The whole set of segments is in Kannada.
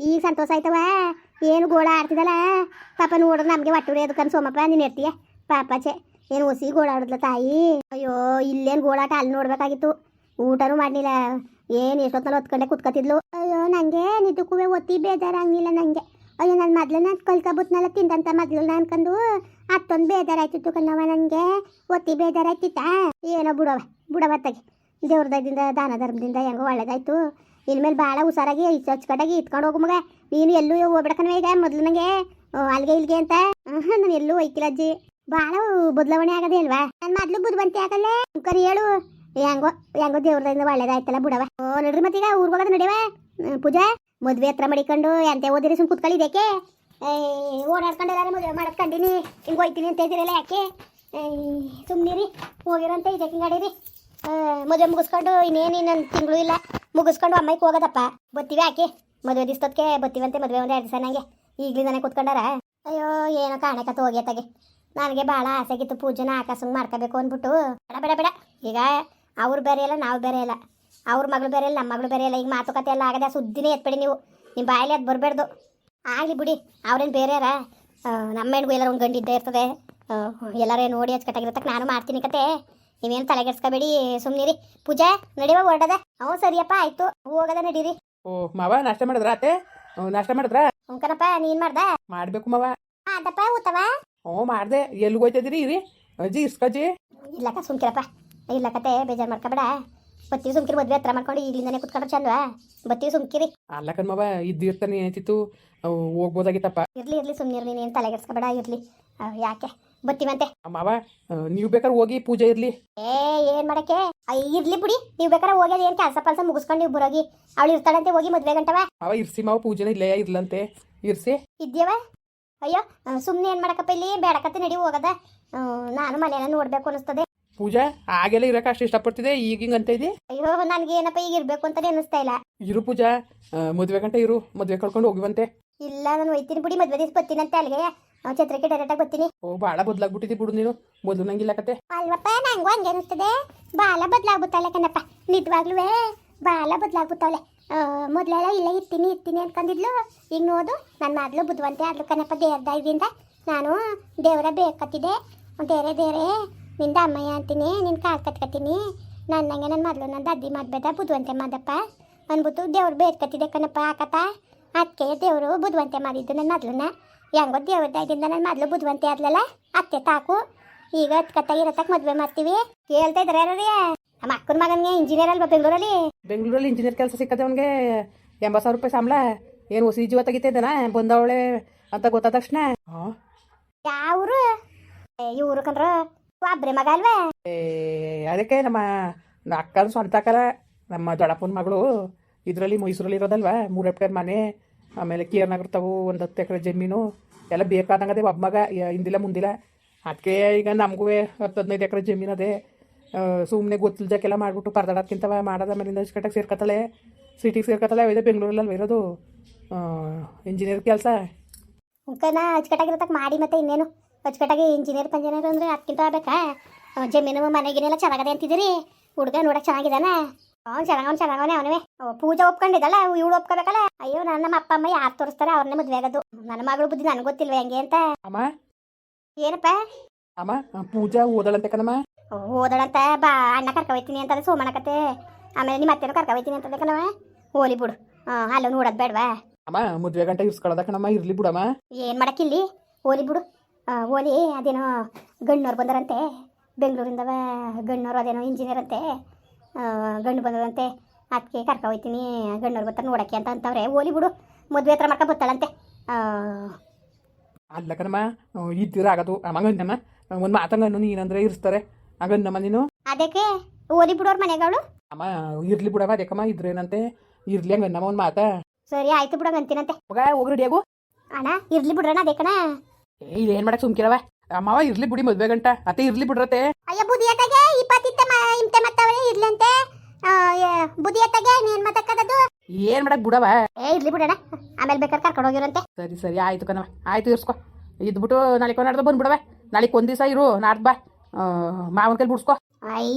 ಈಗ ಸಂತೋಷ ಆಯ್ತವ ಏನು ಗೋಳ ಆಡ್ತಿದಲ್ಲ ಪಾಪ ನೋಡಿದ್ರೆ ನಮಗೆ ಒಟ್ಟು ಅದಕ್ಕನ್ ಸೋಮಪ್ಪ ನೀನು ಇರ್ತೀಯ ಪಾಪಚೆ ಏನು ಹೊಸಿ ಗೋಳ ಆಡಿದ್ಲ ತಾಯಿ. ಅಯ್ಯೋ, ಇಲ್ಲೇನು ಗೋಳಾಟ ಅಲ್ಲಿ ನೋಡ್ಬೇಕಾಗಿತ್ತು. ಊಟನೂ ಮಾಡಲಿಲ್ಲ. ಏನು ಎಷ್ಟೊತ್ತಲ್ಲಿ ಹೊತ್ಕೊಂಡೆ ಕುತ್ಕೊತಿದ್ಲು. ಅಯ್ಯೋ ನನಗೆ ನಿದ್ದಕ್ಕೂ ಒತ್ತಿ ಬೇಜಾರಾಗ್ಲಿಲ್ಲ ನನಗೆ ಅಯ್ಯೋ, ನಾನು ಮೊದಲು ನಾನು ಕಲ್ಕೊಬಿಟ್ನಲ್ಲ ತಿಂದಂತ ಮೊದಲು ಅನ್ಕೊಂಡು ಅತ್ತೊಂದು ಬೇಜಾರಾಯ್ತಿತ್ತು ಕಣ್ಣವ ನನಗೆ ಒತ್ತಿ ಬೇಜಾರಾಯ್ತಿತ್ತಾ? ಏನೋ ಬಿಡವ ಬಿಡವತ್ತಾಗಿ ದೇವ್ರ ದಯದಿಂದ, ದಾನ ಧರ್ಮದಿಂದ ಹೆಂಗೋ ಒಳ್ಳೇದಾಯ್ತು. ಇನ್ಮೇಲೆ ಭಾಳ ಹುಷಾರಾಗಿ ಅಚ್ಚುಕಟ್ಟಾಗಿ ಇಟ್ಕೊಂಡು ಹೋಗು ಮಗ. ನೀನು ಎಲ್ಲೂ ಹೋಗ್ಬಿಡಕನ್ವ ಈಗ ಮೊದಲು ನನಗೆ ಅಲ್ಲಿಗೆ ಇಲ್ಲಿಗೆ ಅಂತ. ನಾನು ಎಲ್ಲೂ ಒಯ್ಕಿಲ್ಲ ಅಜ್ಜಿ. ಭಾಳ ಬದಲಾವಣೆ ಆಗದೆ ಅಲ್ವಾ? ನಾನು ಮೊದಲು ಬುದ್ಧಿವಂತೆ ಆಗಲ್ಲ. ಕರಿ ಹೇಳು. ಹೆಂಗೋ ಹೆಂಗೋ ದೇವ್ರದಿಂದ ಒಳ್ಳೇದಾಯ್ತಲ್ಲ ಬಿಡವ ಓ, ನೋಡ್ರಿ ಮತ್ತೀಗ ಊರ್ಗೆ ಹೋಗೋದು ನಡೆಯವ ಪೂಜಾ, ಮದ್ವೆ ಹತ್ರ ಮಡಿಕೊಂಡು ಎಂತೆ ಓದಿರಿ ಸುಮ್ ಕುತ್ಕೊಳ್ಳಿದೇಕೆ ಓಡಾಡ್ಕೊಂಡು ಎಲ್ಲಾರು ಮದುವೆ ಮಾಡ್ಕೊಂಡಿನಿ ಹಿಂಗೆ ಹೋಯ್ತೀನಿ ಅಂತ ಇದ್ದೀರಲ್ಲ ಯಾಕೆ? ಸುಮ್ಮನಿರಿ ಹೋಗಿರಂತೆ ಇದಕ್ಕೆ ಹಿಂಗಾಡಿರಿ ಮದುವೆ ಮುಗಿಸ್ಕೊಂಡು ಇನ್ನೇನು ಇನ್ನೊಂದು ತಿಂಗಳು ಇಲ್ಲ. ಮುಗಿಸ್ಕೊಂಡು ಅಮ್ಮಕ್ಕೆ ಹೋಗೋದಪ್ಪ. ಬತ್ತೀವಿ ಯಾಕೆ ಮದುವೆ ದಿಸ್ತಕ್ಕೆ ಬತ್ತೀವಂತೆ ಮದುವೆ ಒಂದು ಎರಡು ದಿವಸ ನನಗೆ ಈಗಲಿಂದಾನೆ ಕುತ್ಕೊಂಡಾರ? ಅಯ್ಯೋ, ಏನೋ ಕಾಣಕತ್ತ ಹೋಗಿ ನನಗೆ ಭಾಳ ಆಸೆಗಿತ್ತು ಪೂಜೆನ ಆಕಾಶಂಗೆ ಮಾಡ್ಕೋಬೇಕು ಅಂದ್ಬಿಟ್ಟು. ಬೇಡ ಬೇಡ ಬೇಡ. ಈಗ ಅವ್ರು ಬೇರೆ ಇಲ್ಲ, ನಾವು ಬೇರೆ ಇಲ್ಲ. ಅವ್ರ ಮಗಳು ಬೇರೆ ಇಲ್ಲ ನಮ್ಮ ಮಗಳು ಬೇರೆ ಇಲ್ಲ. ಈಗ ಮಾತುಕತೆ ಎಲ್ಲ ಆಗದೆ ಸುದ್ದಿನೇ ಎತ್ಬೇಡಿ ನೀವು. ನಿಮ್ಮ ಬಾಯಲ್ಲಿ ಅದು ಬರಬಾರ್ದು ಆಗಲಿ ಬಿಡಿ, ಅವ್ರೇನು ಬೇರೆಯಾರ ನಮ್ಮ ಹೆಣ್ಗೂ ಎಲ್ಲರೂ ಒಂದು ಗಂಡಿದ್ದೇ ಇರ್ತದೆ. ಎಲ್ಲರೇ ನೋಡಿ ಅಚ್ಚುಕಟ್ಟಾಗಿರತ್ತಕ್ಕೆ ನಾನು ಮಾಡ್ತೀನಿ ಕತೆ. ನೀವೇನು ತಲೆಗೆಡ್ಸ್ಕೋಬೇಡಿ ಸುಮ್ಮನಿರಿ ಪೂಜಾ ನಡಿವ ಹೊರಡದ ಹ್ಞೂ ಸರಿಯಪ್ಪ ಆಯ್ತು. ಹೋಗದ ನಡೀರಿ. ಓ ಮಾವ ನಾಷ್ಟ ಮಾಡಿದ್ರ ಅತ್ತೆ? ನಾಷ್ಟ ಮಾಡಿದ್ರ? ಅಂಕನಪ್ಪ ನೀನ್ ಮಾಡ್ದ? ಮಾಡ್ಬೇಕು ಮಾವ. ಅದಪ್ಪ ಊತವ? ಓ ಮಾಡ್ದೆ. ಎಲ್ಲಿ ಹೋಯ್ತಿದ್ದೀರಿ? ಇರಿ. ಅಜ್ಜಿ ಇಸ್ಕಜ್ಜಿ ಇಲ್ಲಕ್ಕ ಸುಮ್ಕಿರಪ್ಪ. ಇಲ್ಲಕತೆ ಬೇಜಾರು ಮಾಡ್ಕೊಬೇಡ. ಬತ್ತಿ ಸುಮ್ಕಿರಿ ಮದ್ವೆ ಹತ್ರ ಮಾಡ್ಕೊಂಡು ಇಲ್ಲಿಂದನೇ ಕುತ್ಕೊಂಡ್ರೆ ಚಂದವಾ ಬತ್ತಿ ಸುಮ್ಕಿರಿ. ಅಲ್ಲ ಕಣ್ ಮಾವ ಇದ್ದಿರ್ತಾನೆ ಏನಿತ್ತು ಹೋಗ್ಬೋದಾಗಿತ್ತಪ್ಪ. ಇರ್ಲಿ ಇರ್ಲಿ ಸುಮ್ಮನಿರ್ಲಿ ನೀನು ತಲೆಗೆಡ್ಸ್ಕೋಬೇಡ ಇರ್ಲಿ. ಯಾಕೆ? ಬತ್ತೀವಂತೆ ಮಾವ ನೀವು ಬೇಕಾದ್ರೆ ಹೋಗಿ ಪೂಜೆ ಇರ್ಲಿ. ಏ ಏನ್ ಮಾಡಕ್ಕೆ? ಇರ್ಲಿ ಬಿಡಿ. ನೀವು ಬೇಕಾದ್ರೆ ಹೋಗಿ ಏನ್ ಕೆಲಸ ಪಲ್ಸ ಮುಗಿಸ್ಕೊಂಡು ನೀವು ಬರೋಗಿ. ಅವಳು ಇರ್ತಾಳಂತೆ ಹೋಗಿ ಮದ್ವೆ ಗಂಟವ. ಅವ ಇರ್ಸಿ ಮಾವ ಪೂಜೆನ ಇಲ್ಲೇ ಇರ್ಲಂತೆ. ಇರ್ಸಿ. ಇದ್ಯವ ಅಯ್ಯೋ ಸುಮ್ಮನೆ ಏನ್ ಮಾಡಕಪ್ಪ ಇಲ್ಲಿ? ಬೇಡಕತ್ತೆ ನಡಿ ಹೋಗದ. ಆ, ನಾನು ಮನೆಯನ್ನ ನೋಡ್ಬೇಕು ಅನಿಸ್ತದೆ. ಪೂಜಾ ಆಗೆಲ್ಲ ಇರಕ್ಕೆ ಅಷ್ಟು ಇಷ್ಟಪಡ್ತಿದೆ ಈಗ ಹಿಂಗೆ ಅಂತ ಇದೆ? ಅಯ್ಯೋ ನನ್ಗೆ ಏನಪ್ಪ ಈಗ ಇರ್ಬೇಕು ಅಂತಾನೆ ಅನಿಸ್ತಾ ಇಲ್ಲ. ಇರು ಪೂಜಾ ಮದ್ವೆ ಗಂಟೆ ಇರು. ಮದ್ವೆ ಕಳ್ಕೊಂಡು ಹೋಗುವಂತೆ. ಇಲ್ಲ ನಾನು ಒಯ್ತೀನಿ ಬಿಡಿ. ಮದ್ವೆ ದಿವಸ ಬರ್ತೀನಂತೆ ಅಲ್ಲಿಗೆ. ಛತ್ರಕ್ಕೆ ಡೈರೆಕ್ಟಾಗಿ ಬರ್ತೀನಿ. ಓ ಭಾಳ ಬದಲಾಗ್ಬಿಟ್ಟಿದ್ದಿ ಬಿಡು ನೀನು. ಮೊದಲು ನಂಗಿಲ್ಲ ಕತೆ ಅಲ್ವಪ್ಪ ನಂಗೂ ಹಂಗೆ ಅನಿಸ್ತದೆ ಭಾಳ ಬದಲಾಗ್ಬಿಟ್ಟವಳೆ ಕಣಪ್ಪ ನಿಜವಾಗ್ಲೂ ಬಾಳ ಬದಲಾಗ್ಬಿಟ್ಟವಳೆ. ಮೊದಲೆಲ್ಲ ಇಲ್ಲೇ ಇರ್ತೀನಿ ಇರ್ತೀನಿ ಅನ್ಕೊಂಡಿದ್ಲು ಈಗ ನೋಡು ನನ್ನ ಮೊದಲು ಬುದ್ಧಿವಂತೆ ಆದ್ಲು ಕಣಪ್ಪ ದೇವ್ರದಾಗಿಂದ ನಾನು ದೇವರ ಬೇಕತ್ತಿದೆ. ಬೇರೆ ಬೇರೆ ನಿಂದ ಅಮ್ಮಯ್ಯ ಅಂತೀನಿ ನಿನ್ನ ಕಾಲು ಕಟ್ಕತ್ತೀನಿ. ನನ್ನಂಗೆ ನನ್ನ ಮೊದಲು ನನ್ನ ಅದ್ದಿ ಮಾಡಬೇಡ ಬುದ್ಧಿವಂತೆ ಮಾಡಪ್ಪ ಅಂದ್ಬಿಟ್ಟು ದೇವ್ರು ಬೇಡ್ಕತ್ತಿದೆ ಕಣಪ್ಪ ಆಕತ ಅದಕ್ಕೆ ದೇವರು ಬುದ್ಧಿವಂತೆ ಮಾಡಿದ್ದು ನನ್ನ ಮೊದಲನ್ನ ಹೆಂಗೋ ದೇವ್ರದಾಗಿಂದ ನನ್ನ ಮೊದಲು ಬುದ್ಧಿವಂತೆ ಆದ್ಲಲ್ಲ ಅತ್ತೆ ತಾಕು. ಈಗ ಕತ್ತಾಗಿರತ್ತಕ್ಕೆ ಮದ್ವೆ ಮಾಡ್ತೀವಿ. ಕೇಳ್ತಾ ಇದ್ರೆ ಯಾರೇ ನಮ್ಮ ಅಕ್ಕನ ಮಗನಿಗೆ ಇಂಜಿನಿಯರ್ ಅಲ್ವಾ ಬೆಂಗಳೂರಲ್ಲಿ? ಬೆಂಗಳೂರಲ್ಲಿ ಇಂಜಿನಿಯರ್ ಕೆಲಸ ಸಿಕ್ಕದೆ ಅವನಿಗೆ ಎಂಬತ್ತು ಸಾವಿರ ರೂಪಾಯಿ ಸಂಬಳ. ಏನು ಹೊಸ ಜೀವ ತೆಗಿತಿದ್ದಾನ ಬಂದವಳೆ ಅಂತ ಗೊತ್ತಾದ ತಕ್ಷಣ. ಯಾವ್ರು? ಇವ್ರು ಕಂದ್ರ ಕಂಡ್ರ ಒಬ್ರೆ ಮಗ ಅಲ್ವಾ? ಏ, ಅದಕ್ಕೆ ನಮ್ಮ ಅಕ್ಕನ ಸ್ವಂತ ಅಕ್ಕಲ ನಮ್ಮ ದೊಡ್ಡಪ್ಪನ ಮಗಳು ಇದರಲ್ಲಿ ಮೈಸೂರಲ್ಲಿ ಇರೋದಲ್ವಾ ಮೂರು ಎಪ್ಟರ್ ಮನೆ. ಆಮೇಲೆ ಕೇರ್ ನಗರ ತಾವು ಒಂದು ಹತ್ತು ಎಕರೆ ಜಮೀನು, ಎಲ್ಲ ಬೇಕಾದಂಗದೆ ಒಬ್ಬ ಮಗ ಹಿಂದಿಲ್ಲ ಮುಂದಿಲ್ಲ. ಅದಕ್ಕೆ ಈಗ ನಮಗೂ ಹತ್ತು ಹದಿನೈದು ಎಕರೆ ಜಮೀನು ಅದೇ. ಸುಮ್ಮನೆ ಗೊತ್ತಿಲ್ದಕ್ಕೆಲ್ಲ ಮಾಡಿಬಿಟ್ಟು ಪರದಾಡೋದ್ಕಿಂತವ ಮಾಡೋದ ಆಮೇಲಿಂದ ಅಚ್ಚುಕಟ್ಟಾಗಿ ಸೇರ್ಕತ್ತಾಳೆ. ಸಿಟಿಗೆ ಸೇರ್ಕತ್ತಾಳೆ ಇದೆ ಬೆಂಗಳೂರಲ್ಲಿ ಇರೋದು. ಇಂಜಿನಿಯರ್ ಕೆಲಸ. ಉಂಕನ ಅಚ್ಚುಕಟ್ಟಾಗಿರತ್ತಕ್ಕೆ ಮಾಡಿ ಮತ್ತೆ ಇನ್ನೇನು. ಅಚ್ಚುಕಟ್ಟಾಗಿ ಇಂಜಿನಿಯರ್ ಪಂಜಿನಿಯರ್ ಅಂದ್ರೆ ಅದಕ್ಕಿಂತ ಬೇಕಾ? ಜಮೀನು ಮನೆಗಿನೆಲ್ಲ ಚೆನ್ನಾಗದೆ ಅಂತಿದ್ದೀರಿ. ಹುಡುಗ ನೋಡೋಕೆ ಚೆನ್ನಾಗಿದಾನ ಅವ್ನು ಚೆನ್ನಾಗವ್ನು ಚೆನ್ನಾಗವನೇ ಅವನವೇ. ಪೂಜೆ ಒಪ್ಕೊಂಡಿದ್ದಲ್ಲ ಇವಳು ಒಪ್ಕೋಬೇಕಲ್ಲ? ಅಯ್ಯೋ ನನ್ನ ನಮ್ಮ ಅಪ್ಪ ಅಮ್ಮ ಯಾರು ತೋರಿಸ್ತಾರೆ ಅವ್ರನ್ನೇ ಮದುವೆ ಆಗೋದು. ನನ್ನ ಮಗಳು ಬುದ್ಧಿ ನನಗೆ ಗೊತ್ತಿಲ್ವ ಹೆಂಗೆ ಅಂತ? ಅಮ್ಮ? ಏನಪ್ಪ? ಅಮ್ಮ ಪೂಜಾ ಓದಳಂತೆ ಕಣಮ್ಮ. ಓದಳಂತ? ಬಾ ಅಣ್ಣ ಕರ್ಕ ಹೋಯ್ತೀನಿ ಅಂತಂದ್ರೆ ಸೋಮಣ್ಣ ಕತೆ. ಆಮೇಲೆ ನಿಮ್ಮ ಅತ್ತೆನೂ ಕರ್ಕ ಹೋಯ್ತೀನಿ ಅಂತಂದೆ ಕಣವ ಹೋಲಿ ಬಿಡು. ಅಲ್ಲ ನೋಡೋದು ಬೇಡವಾ? ಅಮ್ಮ ಮದುವೆ ಗಂಟೆ ಇರ್ಸ್ಕೊಳ್ಳೋದ ಕಣಮ್ಮ ಇರಲಿ ಬಿಡಮ್ಮ. ಏನು ಮಾಡಕ್ಕಿಲ್ಲಿ? ಹೋಲಿ ಬಿಡು. ಹೋಲಿ ಅದೇನೋ ಗಣ್ಣವ್ರು ಬಂದರಂತೆ. ಬೆಂಗಳೂರಿಂದವ ಗಣ್ಣವ್ರು ಅದೇನೋ ಇಂಜಿನಿಯರ್ ಅಂತೆ. ಗಂಡು ಬಂದದಂತೆ ಅದಕ್ಕೆ ಕರ್ಕ ಹೋಯ್ತೀನಿ ಗಂಡವ್ರು ಬರ್ತಾರೆ ನೋಡಕ್ಕೆ ಅಂತ ಅಂತವ್ರೆ ಓಲಿ ಬಿಡು ಮದುವೆ ಹತ್ರ ಮಕ್ಕ ಬರ್ತಾಳಂತೆ ಆ, ಅಲ್ಲ ಕಣಮ್ಮ ಇದ್ದೀರ ಆಗೋದು ಗಂಡಮ್ಮ? ಒಂದು ಮಾತಂಗನ್ನು ನೀನಂದ್ರೆ ಇರಿಸ್ತಾರೆ. ಅಗನ್ನಮ್ಮ ನೀನು? ಅದಕ್ಕೆ ಓಲಿ ಬಿಡೋರ್ ಮನೆಗಳು? ಅಮ್ಮ ಇರ್ಲಿ ಬಿಡಮ್ಮ ಅದಕ್ಕಮ್ಮ ಇದ್ರೇನಂತೆ? ಇರ್ಲಿ ಹಂಗನ್ನಮ್ಮ ಒಂದು ಮಾತಾ. ಸರಿ ಆಯ್ತು ಬಿಡೋಂಗ ಅಂತೀನಂತೆ. ಮಗ ಹೋಗ್ರಿ ರೆಡಿಯಾಗು ಅಣ್ಣ ಇರ್ಲಿ ಬಿಡ್ರಣ್ಣ ಏನ್ ಏ ಇದೇನ್ ಮಾಡಕ್ಕೆ ಸುಮ್ಕಿರವ? ಅಮ್ಮವ ಇರ್ಲಿ ಬಿಡಿ ಮದ್ವೆ ಗಂಟ. ಅತ್ತೆ ಇರ್ಲಿ ಬಿಡ್ರತೆ ಅಯ್ಯ ಬುದಿಯತ್ತಾಗೆ ಇಪ್ಪತ್ತಿತ್ತೆ ಇಂತೆ ಮತ್ತವೇ ಇರ್ಲಂತೆ? ಬುದಿಯತ್ತಾಗೆ ನೀನ್ ಮಾತಕ್ಕದದು ಏನ್ ಮಾಡಕ್ ಬಿಡವ ಏ ಇರ್ಲಿ ಬಿಡಣ. ಆಮೇಲೆ ಬೇಕಾದ್ರೆ ಕರ್ಕೊಂಡು ಹೋಗಿರಂತೆ ಸರಿ ಸರಿ ಆಯ್ತು ಕಣವ ಆಯ್ತು ಇರ್ಸ್ಕೊ. ಇದ್ಬಿಟ್ಟು ನಾಳೆ ನಾಡ್ದು ಬಂದ್ಬಿಡವೆ ನಾಳೆ ಒಂದ್ ದಿವಸ ಇರು ನಾಡ್ದು ಬಾ. ಮಾವನ ಕೈಲಿ ಬಿಡ್ಸ್ಕೊ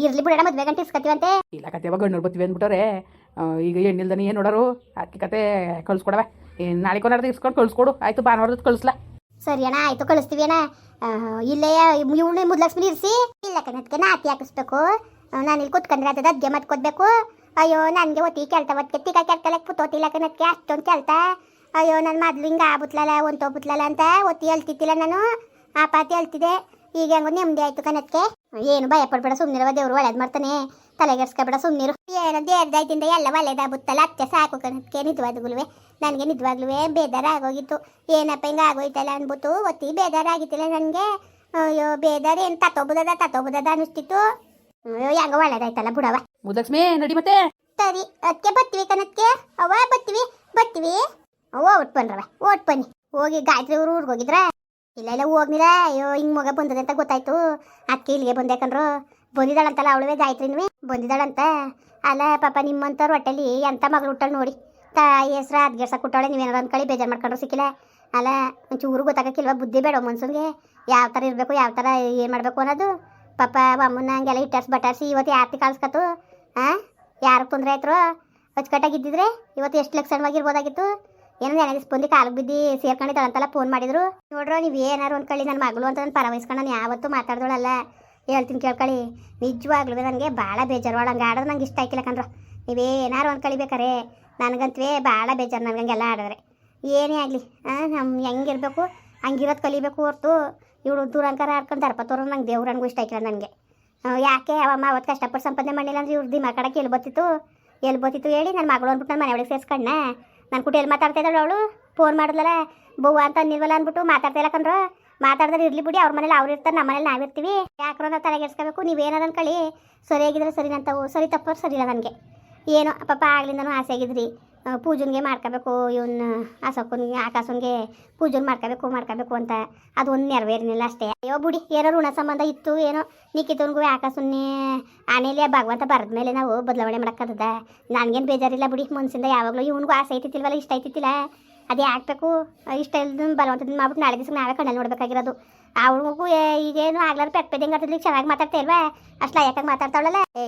ಇರ್ಲಿ ಬಿಡಣ ಮದ್ವೆ ಗಂಟೆ ಇಸ್ಕತೀವಂತೆ ಇಲ್ಲ ಕತೆ ಯಾವಾಗ ಬರ್ತೀವಿ ಅಂದ್ಬಿಟ್ಟವ್ರೆ. ಆ, ಈಗ ಹೆಣ್ಣಿಲ್ದನಿ ಏನ್ ನೋಡೋರು ಅದಕ್ಕೆ ಕತೆ ಕಳ್ಸ್ಕೊಡವ ಏನ್ ನಾಳೆ ಕೊನಾರ್ದು ಇಸ್ಕೊಂಡು ಕಳ್ಸ್ಕೊಡು. ಆಯ್ತು ಭಾನುವಾರದ ಕಳಿಸ್ಲಾ. ಸರಿ ಅಣ್ಣ, ಆಯ್ತು, ಕಳಿಸ್ತೀವಿ ಅಣ್ಣ. ಇಲ್ಲೇ ಇವಳು ಮುದ್ಲಕ್ಷ್ಮಿ ಇರಿಸಿ. ಇಲ್ಲ ಕಣಕ್ಕೆ ನಾತಿ ಹಾಕಿಸ್ಬೇಕು. ನಾನು ಇಲ್ಲಿ ಕುತ್ಕೊಂಡ್ರೆ ಅದು ಅದ್ಗೆ ಮತ್ಕೊಡ್ಬೇಕು ಅಯ್ಯೋ, ನನಗೆ ಒತ್ತಿ ಕೆಲ್ತ ಒತ್ತಿಗೆ ಟಿಕ ಕೆಲ್ಕಲಕ್ಕೆ ಪುತ್ತೋತಿಲ್ಲ ಕಣಕ್ಕೆ ಅಷ್ಟೊಂದು ಕೆಲ್ತ ಅಯ್ಯೋ ನನ್ನ ಮೊದ್ಲು ಹಿಂಗೆ ಆಗ್ಬಿಟ್ಲಲ್ಲ ಒಂತೋಗ್ಬಿಟ್ಲಲ್ಲ ಅಂತ ಒತ್ತಿ ಹೇಳ್ತಿದ್ದಿಲ್ಲ ನಾನು. ಆ ಪಾತಿ ಹೇಳ್ತಿದ್ದೆ. ಈಗ ಹೆಂಗೋ ನೆಮ್ಮದಿ ಆಯ್ತು ಕಣಕ್ಕೆ ಏನು ಭಯ ಪಡ್ಬೇಡ ಸುಮ್ಮನಿರುವ ದೇವ್ರು ಒಳ್ಳೇದು ಮಾಡ್ತಾನೆ. ತಲೆಗೆಡ್ಸ್ಕೊಬೇಡ ಸುಮ್ಮನಿರು ಏನೋ ದೇರ್ದಾಯ್ತಿಂದ ಎಲ್ಲ ಒಳ್ಳೇದಾಗುತ್ತಲ್ಲ ಅತ್ತೆ ಸಾಕು ಕಣಕ್ಕೆ ನಿಜವಾಗ್ಲೂ ನನಗೆ ನಿಜವಾಗ್ಲೂ ಬೇದಾರ ಆಗೋಗಿತ್ತು ಏನಪ್ಪ ಹಿಂಗೆ ಆಗೋಯ್ತಲ್ಲ ಅನ್ಬಿಟ್ಟು ಒತ್ತಿ ಬೇದಾರ ಆಗಿತ್ತಿಲ್ಲ ನನಗೆ. ಅಯ್ಯೋ ಬೇದಾರ ಏನು ತತ್ತೋಬೋದದ ತತ್ತೋಬೋದದ ಅನಿಸ್ತಿತ್ತು. ಅಯ್ಯೋ ಹೆಂಗ ಒಳ್ಳೇದಾಯ್ತಲ್ಲ ಬುಡವ ಮುದಕ್ಷ್ಮಿ ನಡಿ ಮತ್ತೆ. ಸರಿ ಅದಕ್ಕೆ ಬರ್ತೀವಿ ಕಣಕ್ಕೆ. ಅವ ಬತ್ತೀವಿ ಬರ್ತೀವಿ ಓ ಒಟ್ ಬನ್ರವ ಓಟ್ ಬನ್ನಿ. ಹೋಗಿ ಗಾಯತ್ರಿ ಊರು ಊರಿಗೆ ಹೋಗಿದ್ರ? ಇಲ್ಲ ಇಲ್ಲ ಹೋಗ್ನಿಲ್ಲ. ಅಯ್ಯೋ ಹಿಂಗ್ ಮಗ ಬಂದದಂತ ಗೊತ್ತಾಯ್ತು. ಅದಕ್ಕೆ ಇಲ್ಲಿಗೆ ಬಂದೆ ಕಣ್ರು. ಬಂದಿದ್ದಾಳಂತಲ್ಲ ಅವಳುವೆ ಗಾಯತ್ರಿನ್ವಿ. ಬಂದಿದ್ದಾಳಂತ? ಅಲ್ಲ ಪಾಪ ನಿಮ್ಮಂಥವ್ರ ಹೊಟ್ಟೆಲಿ ಎಂಥ ಮಗಳು ಹುಟ್ಟಳು ನೋಡಿ. ತಾಯಿ ಹೆಸ್ರ ಅದ್ಗೆಡ್ಸಕ್ಕೆ ಹುಟ್ಟಾಳೆ ನೀವೇನಾರು ಅಂದ್ಕೊಳ್ಳಿ, ಬೇಜಾರು ಮಾಡ್ಕೊಂಡ್ರು ಸಿಕ್ಕಿಲ್ಲ. ಅಲ್ಲ, ಒಂಚೂರು ಗೊತ್ತಾಗಕ್ಕಿಲ್ವ? ಬುದ್ಧಿ ಬೇಡ ಮನ್ಸನ್ಗೆ. ಯಾವ ಥರ ಇರಬೇಕು, ಯಾವ ಥರ ಏನು ಮಾಡಬೇಕು ಅನ್ನೋದು. ಪಾಪ ಅಮ್ಮನ ಹಂಗೆಲ್ಲ ಇಟ್ಟಾರ್ಸಿ ಬಟಾರ್ಸಿ ಇವತ್ತು ಯಾರ್ತಿ ಕಳ್ಸ್ಕತ್ತು ಹಾಂ ಯಾರಿಗೆ ತೊಂದರೆ ಆಯ್ತು ಅಚ್ಚುಕಟ್ಟಾಗಿದ್ದಿದ್ರೆ ಇವತ್ತು ಎಷ್ಟು ಲಕ್ಷಣವಾಗಿರ್ಬೋದಾಗಿತ್ತು? ಏನೋ ಏನಾದ್ರು ಸ್ಪಂದಿ ಕಾಲು ಬಿದ್ದು ಸೇರ್ಕೊಂಡಿದ್ದಾಳಂತೆಲ್ಲ ಫೋನ್ ಮಾಡಿದ್ರು. ನೋಡ್ರೋ, ನೀವು ಏನಾರು ಅಂದ್ಕೊಳ್ಳಿ ನನ್ನ ಮಗಳು ಅಂತ ನಾನು ಪರವಹಿಸ್ಕೊಂಡು ನಾನು ಯಾವತ್ತೂ ಮಾತಾಡ್ದೋಳಲ್ಲ. ಹೇಳ್ತೀನಿ ಕೇಳ್ಕೊಳ್ಳಿ ನಿಜವಾಗ್ಲೂ ನನಗೆ ಭಾಳ ಬೇಜಾರು. ಒಳಗೆ ಆಡೋದು ನಂಗೆ ಇಷ್ಟ ಆಯ್ಕಿಲ್ಲ ಕಣ್ರ. ನೀವೇನಾರು ಒಂದು ಕಳಿಬೇಕಾರೆ. ನನಗಂತವೇ ಭಾಳ ಬೇಜಾರು ನನಗಂಗೆಲ್ಲ ಆಡಿದ್ರೆ. ಏನೇ ಆಗಲಿ ನಮ್ಮ ಹೆಂಗಿರ್ಬೇಕು, ಹಂಗಿರೋದು ಕಲಿಬೇಕು ಹೊರ್ತು. ಇವಳು ದೂರಂಕಾರ ಆಡ್ಕೊಂಡು ದರ್ಪತ್ತವ್ರು ನಂಗೆ ದೇವ್ರು ನನಗೂ ಇಷ್ಟ ಆಯ್ಕಿಲ್ಲ ನನಗೆ. ಯಾಕೆ ಅವಮ್ಮ ಅವತ್ತು ಕಷ್ಟಪಟ್ಟು ಸಂಪಾದನೆ ಮಾಡಿಲ್ಲ ಅಂದ್ರೆ ಇವ್ರದ್ದು ದಿಮಾಗ್ ಕಡಕ್ಕೆ ಎಲ್ಲಿ ಬತ್ತಿತ್ತು? ಎಲ್ಲಿ ಬತ್ತಿತ್ತು ಹೇಳಿ ನನ್ನ ಮಗಳು ಅಂದ್ಬಿಟ್ಟು ನನ್ನ ಮನೆ ಒಳಗೆ ಸೇರ್ಸ್ಕಣ್ಣ ನನ್ನ ಕುಟಿ ಎಲ್ಲಿ ಮಾತಾಡ್ತಾ ಇದ್ದಾಳೆ ಅವಳು. ಫೋನ್ ಮಾಡಿದ್ಲಲ್ಲ ಬವ್ವ ಅಂತ ಅನ್ನಿಲ್ವಲ್ಲ? ಅಂದ್ಬಿಟ್ಟು ಮಾತಾಡ್ತಾ ಇಲ್ಲ ಮಾತಾಡಿದ್ರೆ ಇರ್ಲಿ ಬಿಡಿ, ಅವ್ರ ಮನೇಲಿ ಅವ್ರು ಇರ್ತಾರೆ ನಮ್ಮ ಮನೇಲಿ ನಾವಿರ್ತೀವಿ ಯಾಕ್ರೋ ನಾವು ತಲೆಗೆಡ್ಸ್ಕೋಬೇಕು ನೀವೇನಾರು ಅನ್ಕೊಳ್ಳಿ ಸರಿಯಾಗಿದ್ರೆ ಸರಿ ನಂತವು ಸರಿ ತಪ್ಪೋರು ಸರಿ ಇಲ್ಲ ನನಗೆ. ಏನೋ, ಪಾಪ ಆಗ್ಲಿಂದನೂ ಆಸೆ ಆಗಿದ್ರಿ. ಪೂಜನ್ಗೆ ಮಾಡ್ಕೋಬೇಕು ಇವನ್ನ ಆಸಕ್ಕನಿಗೆ ಆಕಾಶನ್ಗೆ ಪೂಜನ್ ಮಾಡ್ಕೋಬೇಕು ಮಾಡ್ಕೋಬೇಕು ಅಂತ. ಅದು ಒಂದು ನೆರವೇರಿನಿಲ್ಲ ಅಷ್ಟೇ. ಅಯ್ಯೋ ಬುಡಿ, ಏನೋ ಋಣ ಸಂಬಂಧ ಇತ್ತು, ಏನೋ ನಿಕ್ಕಿತವನ್ಗೂ ಆಕಾಶನ್ನೇ ಆಮೇಲೆ ಭಗವಂತ ಬರೆದ ಮೇಲೆ ನಾವು ಬದಲಾವಣೆ ಮಾಡೋಕ್ಕದ ನನಗೇನು ಬೇಜಾರಿಲ್ಲ ಬಿಡಿ, ಮನ್ಸಿಂದ ಯಾವಾಗಲೂ ಇವನಿಗೂ ಆಸೆ ಐತಿತ್ತಿಲ್ವಲ್ಲ, ಇಷ್ಟ ಐತಿತ್ತಿಲ್ಲ. ಅದೇ ಹಾಕ್ಬೇಕು ಇಷ್ಟ ಇಲ್ದ ಬಲವಂತದಿಂದ ಮಾಡ್ಬಿಟ್ಟು ನಾಳೆ ದಿವಸ ನಾವೇ ಕಣ್ಣಲ್ಲಿ ನೋಡ್ಬೇಕಾಗಿರೋದು. ಅವಳಿಗೂ ಈಗೇನು ಆಗ್ಲಾರ ಪೆಟ್ ಪೆದ್ದಂಗೆ ಆಗ್ತದ್ಲಿ ಚೆನ್ನಾಗಿ ಮಾತಾಡ್ತಾ ಇಲ್ವಾ ಅಷ್ಟು ಯಾಕಾಗಿ ಮಾತಾಡ್ತಾವಳಲ್ಲ? ಏ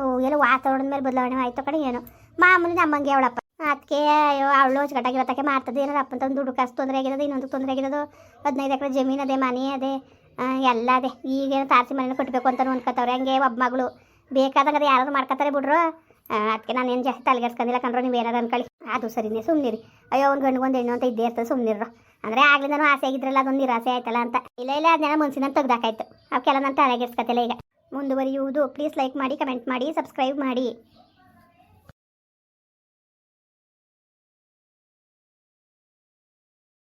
ಓ ಎಲ್ಲ ವಾತಾವರಣದ ಮೇಲೆ ಬದಲಾವಣೆ ಆಯ್ತು ಕಡೆ ಏನು. ಮಾಮೂಲಿ ನಮ್ಮಂಗೆ ಅವಳಪ್ಪ. ಅದಕ್ಕೆ, ಅಯ್ಯೋ, ಅವಳು ಅಚ್ಚುಕಟ್ಟಾಗಿರತ್ತಕ್ಕೆ ಮಾಡ್ತದೆ. ಅಪ್ಪಂತ ಒಂದು ದುಡ್ಡು ಕಾಸು ತೊಂದರೆ ಆಗಿರೋದು, ಇನ್ನೊಂದು ತೊಂದರೆ ಆಗಿರೋದು, ಹದಿನೈದು ಎಕರೆ ಜಮೀನು ಅದೇ, ಮನೆ ಅದೇ ಎಲ್ಲ ಅದೇ. ಈಗೇನು ತಾರಸಿ ಮನೇನ ಕಟ್ಟಬೇಕು ಅಂತ ಅನ್ಕೋತಾವ್ರೆ. ಹಂಗೆ ಒಬ್ಬ ಮಗಳು ಬೇಕಾದಂಗೆ ಅದು ಯಾರಾದ್ರು ಮಾಡ್ಕೋತಾರೆ ಬಿಡ್ರು. ಅದಕ್ಕೆ ಏನು ಜಾಸ್ತಿ ತಲೆಗೆಡ್ಸ್ಕೊಂಡಿಲ್ಲ ಕಣ್ರು, ನೀವು ಏನಾರು ಅನ್ಕೊಳ್ಳಿ. ಅದು ಸರಿನೇ ಸುಮ್ಮನಿರಿ ಅಯ್ಯೋ, ಒಂದು ಗಂಡು, ಒಂದು ಹೆಣ್ಣು ಅಂತ ಇದ್ದೇ ಇರ್ತದೆ ಸುಮ್ಮನಿರು ಅಂದರೆ ಆಗ್ಲಿಂದನೂ ಆಸೆ ಆಗಿದ್ರಲ್ಲ, ಅದೊಂದು ನಿರಾಸೆ ಆಯ್ತಲ್ಲ ಅಂತ. ಇಲ್ಲ ಇಲ್ಲ ಅದನ್ನೆಲ್ಲ ಮನ್ಸಿನ ತೆಗ್ದಾಕಾಯ್ತು. ಅವಕ್ಕೆಲ್ಲ ನಾನು ತಲೆಗೆಡ್ಸ್ಕೊತಿಲ್ಲ ಈಗ. ಮುಂದುವರಿಯುವುದು ಪ್ಲೀಸ್ ಲೈಕ್ ಮಾಡಿ ಕಮೆಂಟ್ ಮಾಡಿ ಸಬ್ಸ್ಕ್ರೈಬ್ ಮಾಡಿ.